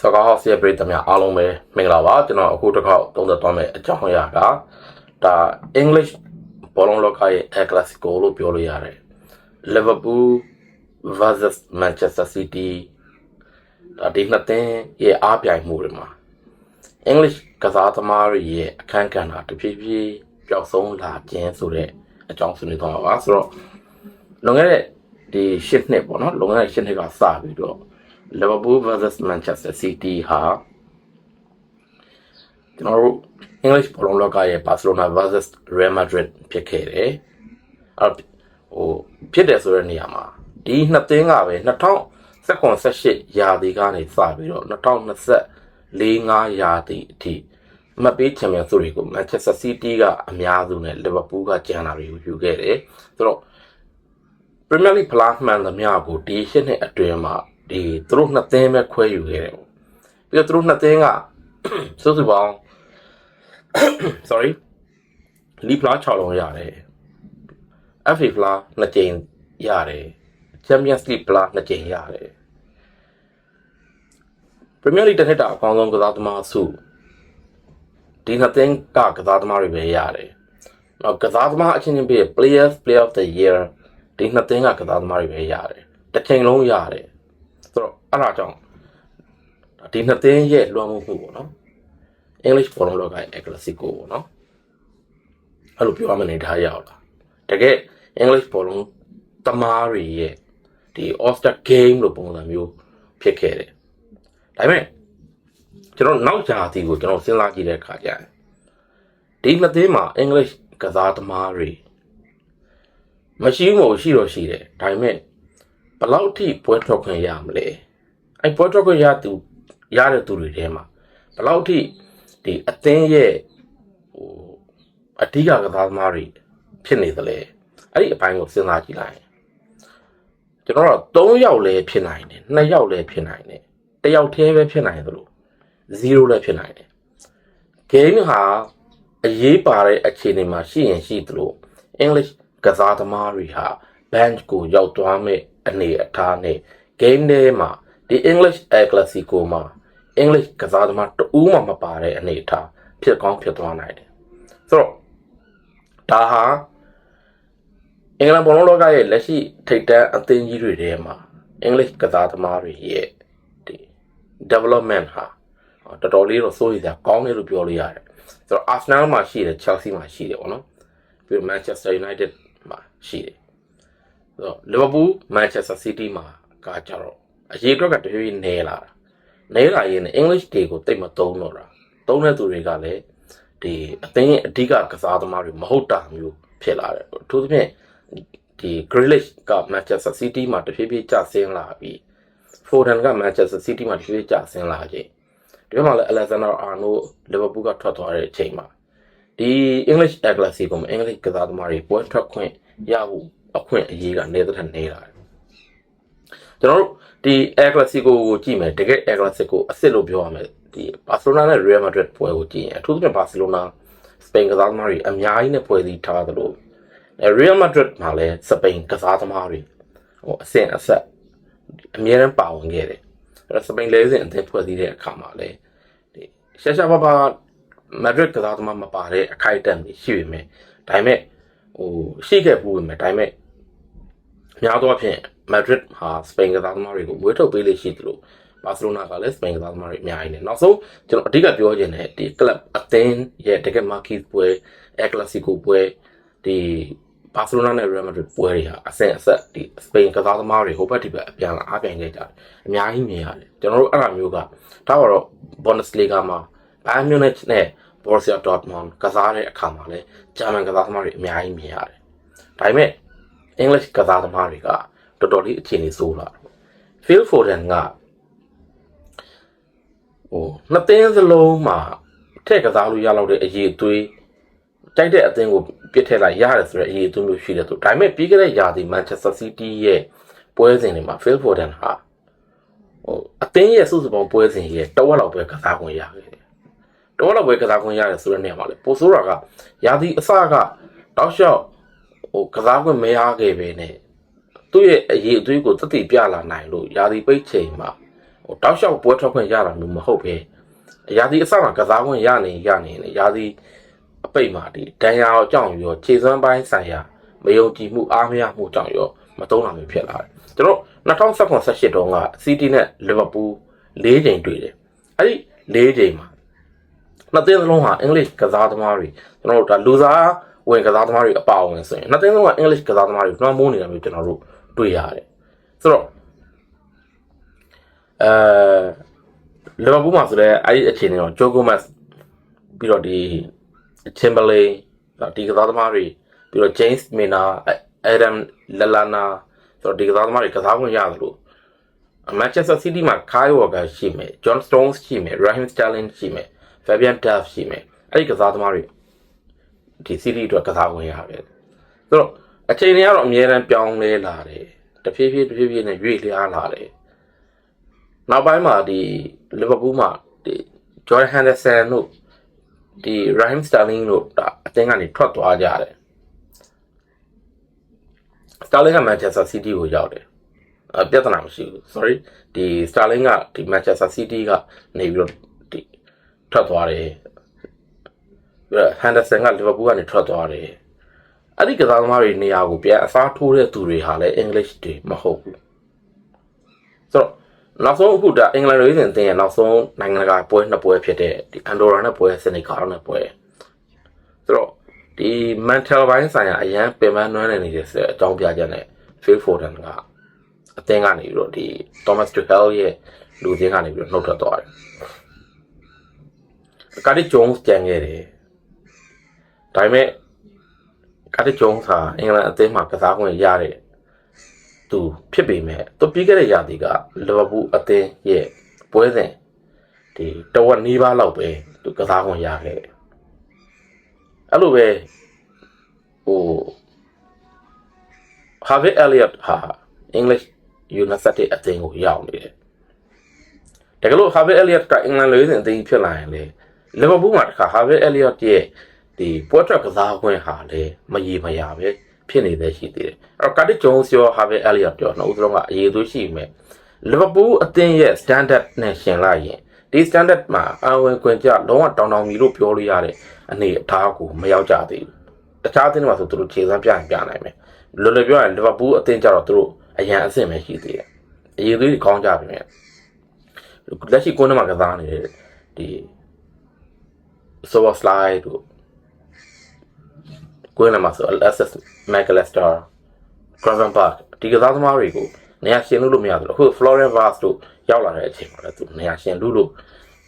စကားဟောက်ရဲ့ပြည်သူများအားလုံးပဲမင်္ဂလာပါကျွန်တော်အခုတစ်ခေါက်သုံးသပ်သွားမယ့်အကြောင်းအရာကဒါ English ဘောလုံးလောကရဲ့ El Clasico လို့ပြောလို့ရတယ် Liverpool versus Manchester City ဒါဒီနှစ်သင်းရဲ့အားပြိုင်မှုတွေမှာ English ကစားသမားတွေရဲ့အခန်းကဏ္ဍတဖြည်းဖြည်းပျောက်ဆုံးလာခြင်းဆိုတဲ့အကြောင်းဆွေးနွေးသွားပါပါဆိုတော့လွန်ခဲ့တဲ့ဒီရှစ်နှစ်ပေါ့နော်လွန်ခဲ့တဲ့ရှစ်နှစ်ကစပြီးတော့ Liverpool versus Manchester City ဟာကျွန်တော်တို့ English ဘောလုံးလောကရဲ့ Barcelona versus Real Madrid ဖြစ်ခဲ့တယ်။အဲ့ဟိုဖြစ်တယ်ဆိုတဲ့နေရာမှာဒီနှစ်သင်းကပဲ2018ရာသီကနေစပြီးတော့2024-5ရာသီအထိမတ်ပေးချန်ပီယံဆုတွေကို Manchester City ကအများစုနဲ့ Liverpool ကကျန်တာတွေကိုယူခဲ့တယ်။ဆိုတော့ Premier League ဖလားမှန်သမျှကိုဒီရှစ်နှစ်အတွင်းမှာ ဒီသူတို့နှစ်သင်းပဲခွဲယူခဲ့တယ်ပေါ့ပြီးတော့သူတို့နှစ်သင်းကစုစုပေါင်း sorry လီဖလား6လုံးရတယ် FA ဖလား2ကြိမ်ရတယ် Champions League ဖလား2ကြိမ်ရတယ် Premier League တစ်နှစ်တာအကောင်းဆုံးကစားသမားစုဒီနှစ်သင်းကကစားသမားတွေပဲရတယ်နောက်ကစားသမားအချင်းချင်းပြည့် Players Player of the Year ဒီနှစ်သင်းကကစားသမားတွေပဲရတယ်တစ်ချိန်လုံးရတယ် ဆိုတော့အဲ့ဒါကြောင့်ဒီနှစ်သင်းရဲ့လွှမ်းမိုးမှုပေါ့နော် English ဘောလုံးလောကရဲ့ El Clasico ပေါ့နော်အဲ့လိုပြောရမနေထားရအောင်လားတကယ် English ဘောလုံးတမားတွေရဲ့ဒီ All-Star Game လို့ပုံစံမျိုးဖြစ်ခဲ့တယ်ဒါပေမဲ့ကျွန်တော်နောက်ကြာအတီကိုကျွန်တော်စဉ်းစားကြည့်တဲ့အခါကျရင်ဒီနှစ်သင်းမှာ English ကစားသမားတွေမရှိဘူးမို့ရှိတော့ရှိတယ်ဒါပေမဲ့ ဘယ်လောက်ထိပွဲထွက်ခွင့်ရမလဲအဲ့ပွဲထွက်ခွင့်ရသူရတဲ့သူတွေထဲမှာဘယ်လောက်ထိဒီအသင်းရဲ့ဟိုအဓိကကစားသမားတွေဖြစ်နေသလဲအဲ့ဒီအပိုင်းကိုစဉ်းစားကြည့်လိုက်ရင်ကျွန်တော်တို့3ယောက်လည်းဖြစ်နိုင်တယ်2ယောက်လည်းဖြစ်နိုင်တယ်1ယောက်တည်းပဲဖြစ်နိုင်သလို0လည်းဖြစ်နိုင်တယ် game ဟာအရေးပါတဲ့အခြေအနေမှာရှိရင်ရှိသလို English ကစားသမားတွေဟာ bench ကိုရောက်သွားမဲ့ အနေအထားနဲ့ game ထဲမှာဒီ English El Clasico မှာ English ကစားသမားတဦးမှမပါတဲ့အနေအထားဖြစ်ကောင်းဖြစ်သွားနိုင်တယ်ဆိုတော့ဒါဟာအင်္ဂလန်ဘောလုံးလောကရဲ့လက်ရှိထိပ်တန်းအသင်းကြီးတွေထဲမှာ English ကစားသမားတွေရဲ့ဒီ development ဟာတော်တော်လေးတော့စိုးရိမ်စရာကောင်းတယ်လို့ပြောလို့ရတယ်ဆိုတော့ Arsenal မှာရှိတယ် Chelsea မှာရှိတယ်ပေါ့နော်ပြီးတော့ Manchester United မှာရှိတယ်ဆို တော့ Liverpool Manchester City မှာကကြတော့အရေးအတွက်ကတဖြည်းဖြည်းနည်းလာတာနည်းလာရင် English တွေကိုတိတ်မသုံးတော့တာသုံးတဲ့သူတွေကလည်းဒီအသင်းရဲ့အဓိကကစားသမားတွေမဟုတ်တာမျိုးဖြစ်လာတယ်အထူးသဖြင့်ဒီ Grealish က Manchester City မှာတဖြည်းဖြည်းကျဆင်းလာပြီး Foden က Manchester City မှာတဖြည်းဖြည်းကျဆင်းလာခြင်းဒီဘက်မှာလည်း Alexander Arnold Liverpool ကထွက်သွားတဲ့အချိန်မှာဒီ English El Clasico မှာ English ကစားသမားတွေပွဲထွက်ခွင့်ရဖို့ အခွင့်အရေးကနေသက်ထက်နေလာတယ်ကျွန်တော်တို့ဒီ El Clasico ကိုကြည့်မယ်တကယ် El Clasico အစ်စ်လို့ပြောရမယ်ဒီ Barcelona နဲ့ Real Madrid ပွဲကိုကြည့်ရင်အထူးသဖြင့် Barcelona စပိန်ကစားသမားတွေအများကြီးနဲ့ပွဲစည်းထားသလိုအဲ Real Madrid မှာလည်းစပိန်ကစားသမားတွေဟိုအဆင့်အဆက်အများနဲ့ပါဝင်ခဲ့တယ်အဲ့တော့စပိန်လဲစဉ်အသင်းဖွဲ့စည်းတဲ့အခါမှာလည်းဒီရှာရှာပါပါ Madrid ကစားသမားမပါတဲ့အခိုက်အတန့်တွေရှိပေမဲ့ဒါပေမဲ့ဟိုရှိခဲ့ဘူးပေမဲ့ဒါပေမဲ့ များသောအားဖြင့် Madrid ဟာစပိန်ကစားသမားတွေကိုမွေးထုတ်ပေးလိမ့်ရှိသလိုဘာစီလိုနာကလည်းစပိန်ကစားသမားတွေအများကြီးနေနောက်ဆုံးကျွန်တော်အဓိကပြောချင်တယ်ဒီ club အသင်းရဲ့တကယ် market ပွဲ El Clasico ပွဲဒီဘာစီလိုနာနဲ့ Real Madrid ပွဲတွေဟာအဆင့်အဆက်ဒီစပိန်ကစားသမားတွေဟိုဘက်ဒီဘက်အပြန်လာအားပြန်ခဲ့ကြတယ်အများကြီးမြင်ရတယ်ကျွန်တော်တို့အဲ့လိုမျိုးကဒါကတော့ Bundesliga မှာ Bayern Munich နဲ့ Borussia Dortmund ကစားတဲ့အခါမှာလည်းဂျာမန်ကစားသမားတွေအများကြီးမြင်ရတယ်ဒါပေမဲ့ English ကစားသမားတွေကတော်တော်လေးအခြေအနေဆိုးလာတယ် Phil Foden ကဟိုနှစ်သင်းစလုံးမှာထည့်ကစားလို့ရလောက်တဲ့အရေးအသွေးတိုက်တဲ့အသင်းကိုပြစ်ထည့်လိုက်ရတယ်ဆိုတဲ့အရေးအသွေးမျိုးရှိတယ်သူဒါပေမဲ့ပြီးခဲ့တဲ့ရာသီ Manchester City ရဲ့ပွဲစဉ်တွေမှာ Phil Foden ဟာဟိုအသင်းရဲ့စုစုပေါင်းပွဲစဉ်ရဲ့တဝက်လောက်ပဲကစားခွင့်ရခဲ့တယ်တဝက်လောက်ပဲကစားခွင့်ရတယ်ဆိုတဲ့နေရာမှာလေပိုဆိုးတာကရာသီအစကတောက်လျှောက် ဟိုကစားခွင့်မရခဲ့ပဲနဲ့သူ့ရဲ့အရေးအသွေးကိုတတိပြလာနိုင်လို့ယာဒီပိတ်ချိန်မှာဟိုတောက်လျှောက်ပွဲထွက်ခွင့်ရတာမျိုးမဟုတ်ပဲယာဒီအစမှာကစားခွင့်ရနေရနေလေယာဒီအပိတ်မှာဒီဒဏ်ရာအကြောင်းရောခြေစွမ်းပိုင်းဆိုင်ရာမယုံကြည်မှုအားမရမှုကြောင့်ရောမတုံးတာမျိုးဖြစ်လာတယ်ကျွန်တော်2017တုန်းကစီးတီးနဲ့လီဗာပူး၄ချိန်တွေ့တယ်အဲ့ဒီ၄ချိန်မှာနှစ်သင်းစလုံးဟာအင်္ဂလိပ်ကစားသမားတွေကျွန်တော်တို့ဒါလူစား ဝင်ကစားသမားတွေအပါအဝင်ဆိုရင်နှစ်သင်းစလုံးကအင်္ဂလိပ်ကစားသမားတွေလွှမ်းမိုးနေတာမျိုးကျွန်တော်တို့တွေ့ရတယ်ဆိုတော့အဲလီဗာပူးမှာဆိုလည်းအဲ့ဒီအခြေအနေတော့ဂျိုဂိုမတ်ပြီးတော့ဒီချင်ဘလေဒီကစားသမားတွေပြီးတော့ James Mina Adam Lallana ဆိုတော့ဒီကစားသမားတွေကစားခွင့်ရတယ်လို့ Manchester City မှာ Kyle Walker ရှိမယ် John Stones ရှိမယ် Raheem Sterling ရှိမယ် Fabian Duff ရှိမယ်အဲ့ဒီကစားသမားတွေ ဒီ City အတွက်ကစားခွင့်ရတယ်ဆိုတော့အချိန်တွေကတော့အများအားပြောင်းလဲလာတယ်တဖြည်းဖြည်းတဖြည်းဖြည်းနဲ့ရွေ့လျားလာတယ်နောက်ပိုင်းမှာဒီ Liverpool မှာဒီ Jordan Henderson တို့ဒီ Raheem Sterling တို့ဒါအသင်းကနေထွက်သွားကြတယ် Sterling က Manchester City ကိုရောက်တယ်အပြဿနာမရှိဘူး sorry ဒီ Sterling ကဒီ Manchester City ကနေပြီးတော့ဒီထွက်သွားတယ် ပြီးတော့ Henderson က Liverpool ကနေထွက်သွားတယ်အဲ့ဒီကစားသမားတွေနေရာကိုပြန်အစားထိုးတဲ့သူတွေဟာလည်း English တွေမဟုတ်ဘူးဆိုတော့နောက်ဆုံးအခုဒါအင်္ဂလန်ရေးစဉ်အသင်းရဲ့နောက်ဆုံးနိုင်ငံတကာပွဲနှစ်ပွဲဖြစ်တဲ့ဒီ Andorra နဲ့ပွဲ Senegal နဲ့ပွဲဆိုတော့ဒီ mental ဘိုင်းဆိုင်ရာအရန်ပင်ပန်းနွမ်းနေနေတဲ့ဆိုတဲ့အကြောင်းပြချက်နဲ့ Phil Foden ကအသင်းကနေပြီးတော့ဒီ Thomas Tuchel ရဲ့လူချင်းကနေပြီးတော့နှုတ်ထွက်သွားတယ်။ကာဒီဂျုံးကြံခဲ့တယ်။ ဒါပေမဲ့ကာဒီဂျုံးဟာအင်္ဂလန်အသင်းမှာကစားခွင့်ရတဲ့သူဖြစ်ပေမဲ့သူပြီးခဲ့တဲ့ရာသီကလီဗာပူးအသင်းရဲ့ပွဲစဉ်ဒီတဝက်နီးပါးလောက်ပဲသူကစားခွင့်ရခဲ့တယ်။အဲ့လိုပဲဟို Harvey Elliott ဟာ English University အသင်းကိုရောက်နေတယ်။တကယ်လို့ Harvey Elliott ကအင်္ဂလန်လူစဉ်အသင်းဖြစ်လာရင်လေလီဗာပူးမှာတခါ Harvey Elliott ရဲ့ ဒီပွဲထွက်ကစားခွင့်ဟာလေမရေမရာပဲဖြစ်နေသေးရှိသေးတယ်။အဲ့တော့ Curtis Jones ရော Harvey Elliott ရောနှုတ်စလုံးကအရေးသွေးရှိမယ်။ Liverpool အသင်းရဲ့ standard နဲ့ရှင်လိုက်ရင်ဒီ standard မှာအဝင်ခွင့်ကြလုံးဝတောင်းတောင်းမီလို့ပြောလို့ရတဲ့အနေအထားကိုမရောက်ကြသေးဘူး။တခြားအသင်းတွေမှာဆိုသူတို့ခြေစမ်းပြရင်ပြနိုင်မယ်။လောလောပြောရင် Liverpool အသင်းကြတော့သူတို့အရန်အဆင့်ပဲရှိသေးတယ်။အရေးသွေးကောင်းကြပြီမဲ့လက်ရှိကိုယ်နဲ့မှာကစားနေတဲ့ဒီ Sober slide တို့ ကိုယ်နဲ့မှာဆို SS McAllister Craven Park ဒီကစားသမားတွေကိုနေရာရှင်လို့လို့မရဘူးလို့အခု Florian Vaz တို့ရောက်လာတဲ့အချိန်မှာလည်းသူနေရာရှင်လို့လို့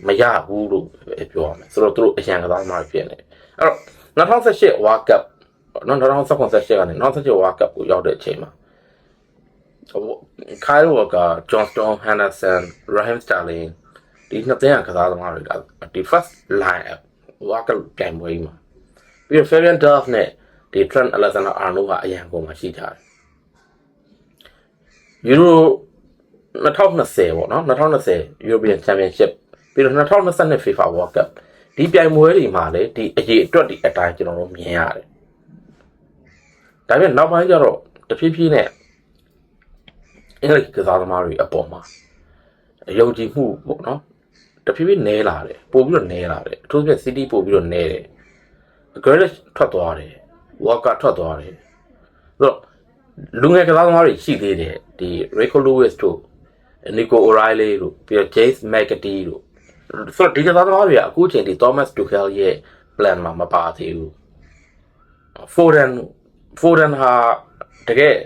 မရဘူးလို့ပဲပြောရမယ်ဆိုတော့သူတို့အရန်ကစားသမားတွေဖြစ်နေတယ်အဲ့တော့2018 World Cup နော်2018ကနေ2018 World Cup ကိုရောက်တဲ့အချိန်မှာ Kyle Walker, John Stone, Henderson, Raheem Sterling ဒီနှစ်သင်းကကစားသမားတွေကဒီ first line up Walker ပြန်ပွဲမှာ ပြီးတော့ Fabian Duff နဲ့ဒီ Trent Alexander-Arnold ကအရန်ကုန်မှာရှိကြတယ်။ Euro 2020ပေါ့နော်2020 European Championship ပြီးတော့2022 FIFA World Cup ဒီပြိုင်ပွဲတွေမှာလည်းဒီအရေးအတွက်ဒီအတိုင်းကျွန်တော်တို့မြင်ရတယ်။ဒါပေမဲ့နောက်ပိုင်းကျတော့တဖြည်းဖြည်းနဲ့အင်္ဂလိပ်ကစားသမားတွေအပေါ်မှာယုံကြည်မှုပေါ့နော်တဖြည်းဖြည်းနဲလာတယ်ပို့ပြီးတော့နဲလာတယ်အထူးသဖြင့် City ပို့ပြီးတော့နဲတယ် Grealish ထွက်သွားတယ် Walker ထွက်သွားတယ်ဆိုတော့လူငယ်ကစားသမားတွေရှိသေးတယ်ဒီ Rico Lewis တို့ Nico O'Reilly တို့ပြီးတော့ James McAtee တို့ဆိုတော့ဒီကစားသမားတွေကအခုချိန်ထိ Thomas Tuchel ရဲ့ plan မှာမပါသေးဘူး Foden Foden ဟာတကယ်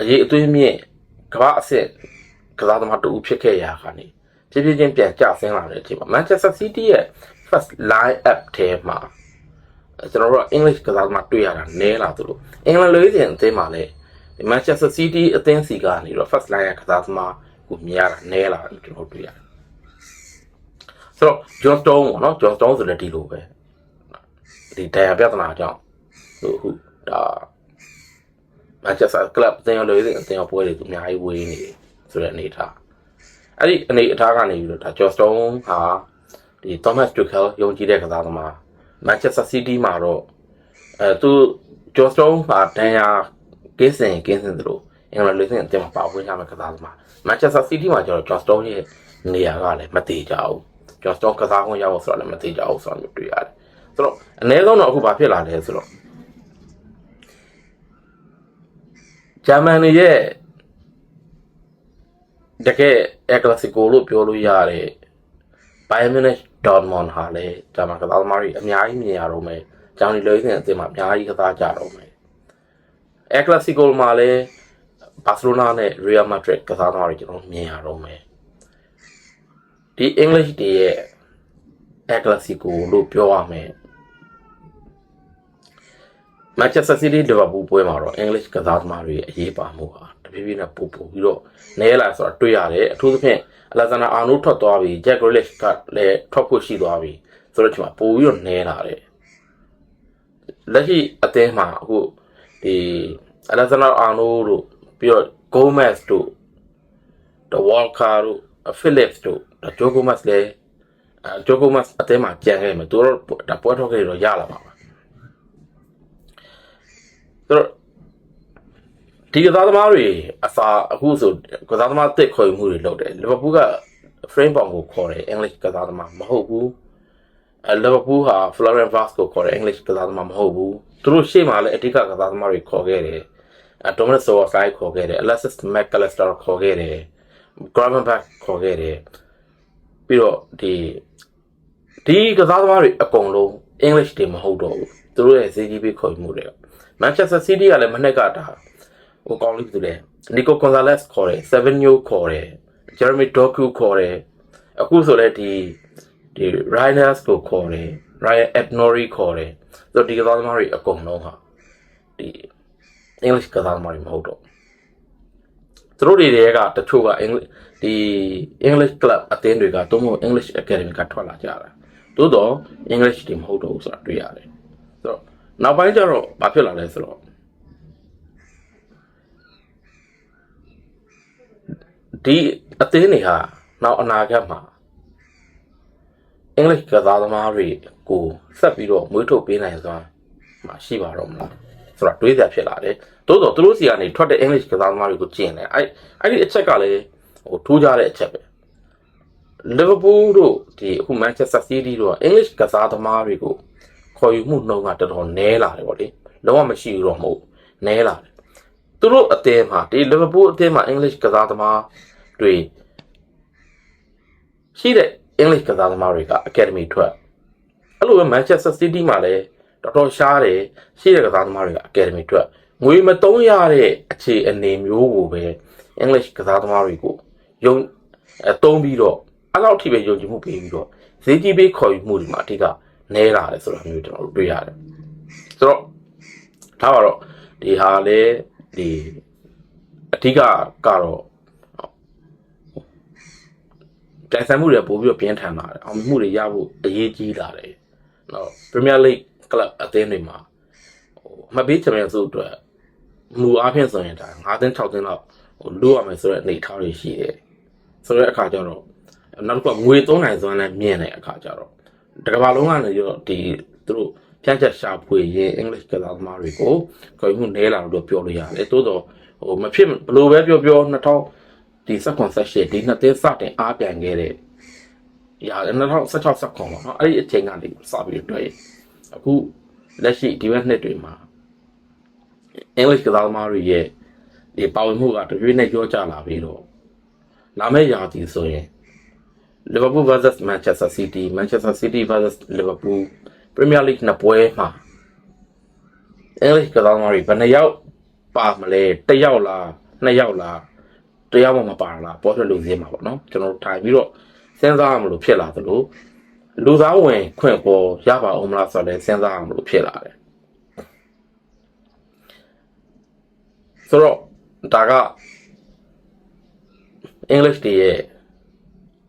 အရေးအသွေးမြင့်ကမ္ဘာအဆင့်ကစားသမားတူဖြစ်ခဲ့ရခါနေဖြည်းဖြည်းချင်းပြန်ကျဆင်းလာတဲ့အချိန်မှာ Manchester City ရဲ့ first line up ထဲမှာ ကျွန်တော်တို့က English ကစားသမားတွေ့ရတာနည်းလာသလိုအင်္ဂလန်လူကြီးအသင်းမှာလည်း Manchester City အသင်းစီကနေတော့ first line ကစားသမားကိုမြင်ရတာနည်းလာတယ်ကျွန်တော်တွေ့ရတယ်ဆိုတော့ John Stone ပေါ့နော် John Stone ဆိုတဲ့ဒီလိုပဲဒီတရားပြဿနာကြောင့်ဟိုဟိုဒါ Manchester Club အသင်းရောလူကြီးအသင်းရောပွဲတွေသူအများကြီးဝေးနေတယ်ဆိုတဲ့အနေအထားအဲ့ဒီအနေအထားကနေပြီးတော့ဒါ John Stone ဟာဒီ Thomas Tuchel ယုံကြည်တဲ့ကစားသမား Manchester City မှာတော့အဲသူ John Stone ဟာတန်ရာကင်းစင်ကင်းစင်သလိုအင်္ဂလန်လူကြီးအသင်းမှာပါဝင်ရမယ့်ကစားသမား Manchester City မှာကျတော့ John Stone ရဲ့နေရာကလည်းမတည်ကြဘူး John Stone ကစားခွင့်ရဖို့ဆိုတော့လည်းမတည်ကြဘူးဆိုတော့တွေ့ရတယ်ဆိုတော့အနည်းဆုံးတော့အခုဘာဖြစ်လာလဲဆိုတော့ဂျာမန်ရဲ့တကယ်အက်ကလစီကိုလို့ပြောလို့ရတယ်ဘိုင်ယန်မြူနစ် ဒေါ်မွန်ဟာလည်းဂျာမန်ကစားသမားတွေအများကြီးမြင်ရတော့မယ်ဂျောင်နီလိုင်းစင်အသင်းမှာအများကြီးကစားကြတော့မယ်အက်ကလစီကိုမှာလည်းဘာစီလိုနာနဲ့ရီယယ်မက်ဒရစ်ကစားသမားတွေကျွန်တော်မြင်ရတော့မယ်ဒီအင်္ဂလိပ်တွေရဲ့အက်ကလစီကိုလို့ပြောရမယ် Manchester City Liverpool ပွဲမှာတော့ English ကစားသမားတွေရဲ့အရေးပါမှုဟာတဖြည်းဖြည်းနဲ့ပို့ပို့ပြီးတော့နည်းလာဆိုတာတွေ့ရတယ်အထူးသဖြင့် Alexander Arnold ထွက်သွားပြီ Jack Grealish ကလည်းထွက်ဖို့ရှိသွားပြီဆိုတော့ဒီမှာပို့ပြီးတော့နည်းလာတယ်လက်ရှိအသင်းမှာအခုဒီ Alexander Arnold တို့ပြီးတော့ Gomez တို့ The Walker တို့ Phillips တို့ဒါ Joe Gomez လည်းအဲ Joe Gomez အသင်းမှာကြံခဲ့မယ်သူတို့ဒါပွဲထွက်ခဲ့တော့ရလာပါပါ ဆိုတော့ဒီကစားသမားတွေအစာအခုဆိုကစားသမားတစ်ခေါ်ယူမှုတွေလုပ်တယ်လီဗာပူးက frame ပေါင်ကိုခေါ်တယ် English ကစားသမားမဟုတ်ဘူးအဲလီဗာပူးဟာ Florian Vaz ကိုခေါ်တယ် English ကစားသမားမဟုတ်ဘူးသူတို့ရှေ့မှာလည်းအဓိကကစားသမားတွေခေါ်ခဲ့တယ်အဲ Dominic Soboslai ခေါ်ခဲ့တယ် Alexis McAllister ခေါ်ခဲ့တယ် Gravenberch ခေါ်ခဲ့တယ်ပြီးတော့ဒီဒီကစားသမားတွေအကုန်လုံး English တွေမဟုတ်တော့ဘူးသူတို့ရဲ့ CGP ခေါ်ယူ မှုတွေ Manchester City ကလည်းမနေ့ကတာဟိုကောင်းလေးသူလဲ Nico Gonzalez ခေါ်တယ် Sevenio ခေါ်တယ် Jeremy Doku ခေါ်တယ်အခုဆိုလည်းဒီဒီ Rhinos ကိုခေါ်တယ် Ryan Epnori ခေါ်တယ်ဆိုတော့ဒီကစားသမားတွေအကုန်လုံးဟာဒီ English ကစားသမားတွေမဟုတ်တော့သူတို့တွေတည်းကတချို့က English ဒီ English club အသင်းတွေကသို့မဟုတ် English Academy ကထွက်လာကြတာသို့တော့ English တွေမဟုတ်တော့ဘူးဆိုတာတွေ့ရတယ်ဆိုတော့ နောက်ပိုင်းကျတော့ဘာဖြစ်လာလဲဆိုတော့ဒီအသင်းတွေဟာနောက်အနာဂတ်မှာ English ကစားသမားတွေကိုဆက်ပြီးတော့မွေးထုတ်ပေးနိုင်စွာမှာရှိပါတော့မလားဆိုတော့တွေးစရာဖြစ်လာတယ်တိုးတော့သူတို့စီကနေထွက်တဲ့ English ကစားသမားတွေကိုကျင်တယ်အဲ့အဲ့ဒီအချက်ကလည်းဟိုထိုးကြတဲ့အချက်ပဲ Liverpool တို့ဒီအခု Manchester City တို့က English ကစားသမားတွေကို ခေါ်ယူမှုနှုန်းကတော်တော်နည်းလာတယ်ဗောလေလုံးဝမရှိဘူးတော့မဟုတ်နည်းလာတယ်သူတို့အသင်းမှာဒီ Liverpool အသင်းမှာ English ကစားသမားတွေရှိတဲ့ English ကစားသမားတွေက Academy ထွက်အဲ့လိုပဲ Manchester City မှာလည်းတော်တော်ရှားတယ်ရှိတဲ့ကစားသမားတွေက Academy ထွက်ငွေမတုံးရတဲ့အခြေအနေမျိုးကိုပဲ English ကစားသမားတွေကိုယုံအဲတုံးပြီးတော့အဲ့လောက်ထိပဲယုံကြည်မှုပေးပြီးတော့ဈေးကြီးပေးခေါ်ယူမှုတွေမှာအဓိက နဲလာတယ်ဆိုတာမျိုးကျွန်တော်တို့တွေ့ရတယ်ဆိုတော့ဒါပါတော့ဒီဟာလေဒီအဓိကကတော့တိုင်ဆိုင်မှုတွေပို့ပြီးတော့ပြင်းထန်လာတယ်အောင်မြင်မှုတွေရဖို့အရေးကြီးလာတယ်နော် Premier League club အသင်းတွေမှာဟိုအမှတ်ပေးချန်ပီယံစုအတွက်မူအားဖြင့်ဆိုရင်ဒါ9သိန်း6သိန်းလောက်ဟိုလိုရမယ်ဆိုတဲ့အနေအထားတွေရှိတယ်ဆိုတဲ့အခါကျတော့နောက်တစ်ခုကငွေသုံးနိုင်စွမ်းလည်းမြင်တဲ့အခါကျတော့ တကဘာလုံးကနေရောဒီသူတို့ဖြန့်ချက်ရှာဖွေရေး English ကစားသမားတွေကိုခေါ်မှုနဲလာလို့ပြောလို့ရတယ်တိုးတော့ဟိုမဖြစ်ဘလို့ပဲပြောပြော2000ဒီစက်ကွန်ဆက်ရှစ်ဒီနှစ်သိန်းစတင်အားပြန်ခဲ့တဲ့ရာ2016စက်ကွန်ပေါ့နော်အဲ့ဒီအချိန်ကနေစပြီးတွေ့အခုလက်ရှိဒီဘက်နှစ်တွေမှာ English ကစားသမားတွေရဲ့ဒီပါဝင်မှုကတပြည့်နဲ့ကြောကြလာပြီးတော့လာမယ့်ရာသီဆိုရင် Liverpool vs Manchester City Manchester City vs Liverpool Premier League နှစ်ပွဲမှာ English ကစားသမားတွေဘယ်နှယောက်ပါမလဲတစ်ယောက်လားနှစ်ယောက်လားတစ်ယောက်မှမပါလားပေါ်ထွက်လို့ရင်းမှာပေါ့နော်ကျွန်တော်တို့ထိုင်ပြီးတော့စဉ်းစားရမလို့ဖြစ်လာသလိုလူသားဝင်ခွင့်ပေါ်ရပါအောင်မလားဆိုတော့လည်းစဉ်းစားရမလို့ဖြစ်လာတယ်ဆိုတော့ဒါက English တွေရဲ့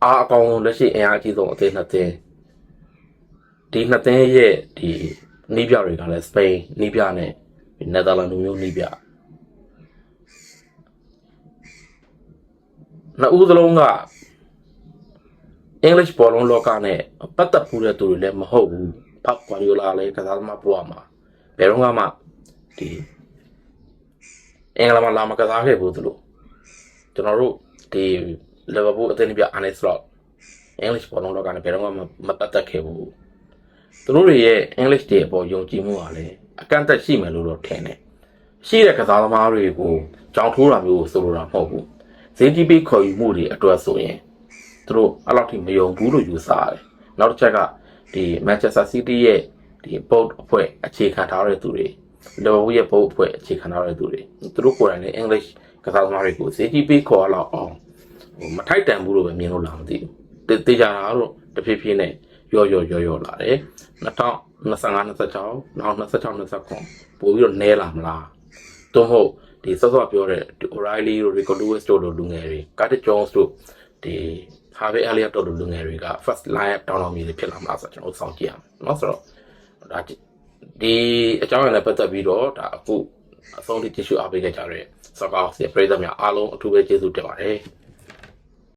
အားအကောင်းဆုံးလက်ရှိအင်အားအကြီးဆုံးအသင်းနှစ်သင်းဒီနှစ်သင်းရဲ့ဒီနီးပြတွေကလည်းစပိန်နီးပြနဲ့နယ်သာလန်လူမျိုးနီးပြနှစ်ဦးစလုံးက English ဘောလုံးလောကနဲ့ပတ်သက်မှုတဲ့သူတွေလည်းမဟုတ်ဘူးဖတ်ကွာဒီယိုလာလည်းကစားသမားဘဝမှာဘယ်တော့မှဒီအင်္ဂလန်မှာလာမကစားခဲ့ဘူးသူလို့ကျွန်တော်တို့ဒီ လီဗာပူးအသင်းပြအာနေစလော့ English ဘောလုံးလောကနဲ့ဘယ်တော့မှမပတ်သက်ခဲ့ဘူးသူတို့တွေရဲ့ English တွေအပေါ်ယုံကြည်မှုကလည်းအကန့်အသတ်ရှိမယ်လို့တော့ထင်တယ်ရှိတဲ့ကစားသမားတွေကိုကြောင်ထိုးတာမျိုးကိုဆိုလိုတာမဟုတ်ဘူးဈေးကြီးပေးခေါ်ယူမှုတွေအတွက်ဆိုရင်သူတို့အဲ့လောက်ထိမယုံဘူးလို့ယူဆရတယ်။နောက်တစ်ချက်ကဒီ Manchester City ရဲ့ဒီ board အဖွဲ့အခြေခံထားတဲ့သူတွေ Liverpool ရဲ့ board အဖွဲ့အခြေခံထားတဲ့သူတွေသူတို့ကိုယ်တိုင်လည်း English ကစားသမားတွေကိုစီတီပေးခေါ်လောက်အောင်ဟို မထိုက်တန်ဘူးလို့ပဲမြင်လို့လာမသိဘူး။တေတေချာတာတော့တဖြည်းဖြည်းနဲ့ရော့ရော့ရော့ရော့လာတယ်။2025 26နောက်26 29ပို့ပြီးတော့နဲလာမလား။သို့မဟုတ်ဒီဆော့ဆော့ပြောတဲ့ဒီ O'Reilly တို့ Rico Lewis တို့လိုလူငယ်တွေ Curtis Jones တို့ဒီ Harvey Elliott တို့လိုလူငယ်တွေက first line တောင်းတောင်းမြေတွေဖြစ်လာမလားဆိုတော့ကျွန်တော်တို့စောင့်ကြည့်ရမယ်เนาะဆိုတော့ဒါဒီအကြောင်းအရာနဲ့ပတ်သက်ပြီးတော့ဒါအခုအဆုံးထိကြည့်ရှုအားပေးခဲ့ကြတဲ့ soccer ရဲ့ပရိသတ်များအားလုံးအထူးပဲကျေးဇူးတင်ပါတယ်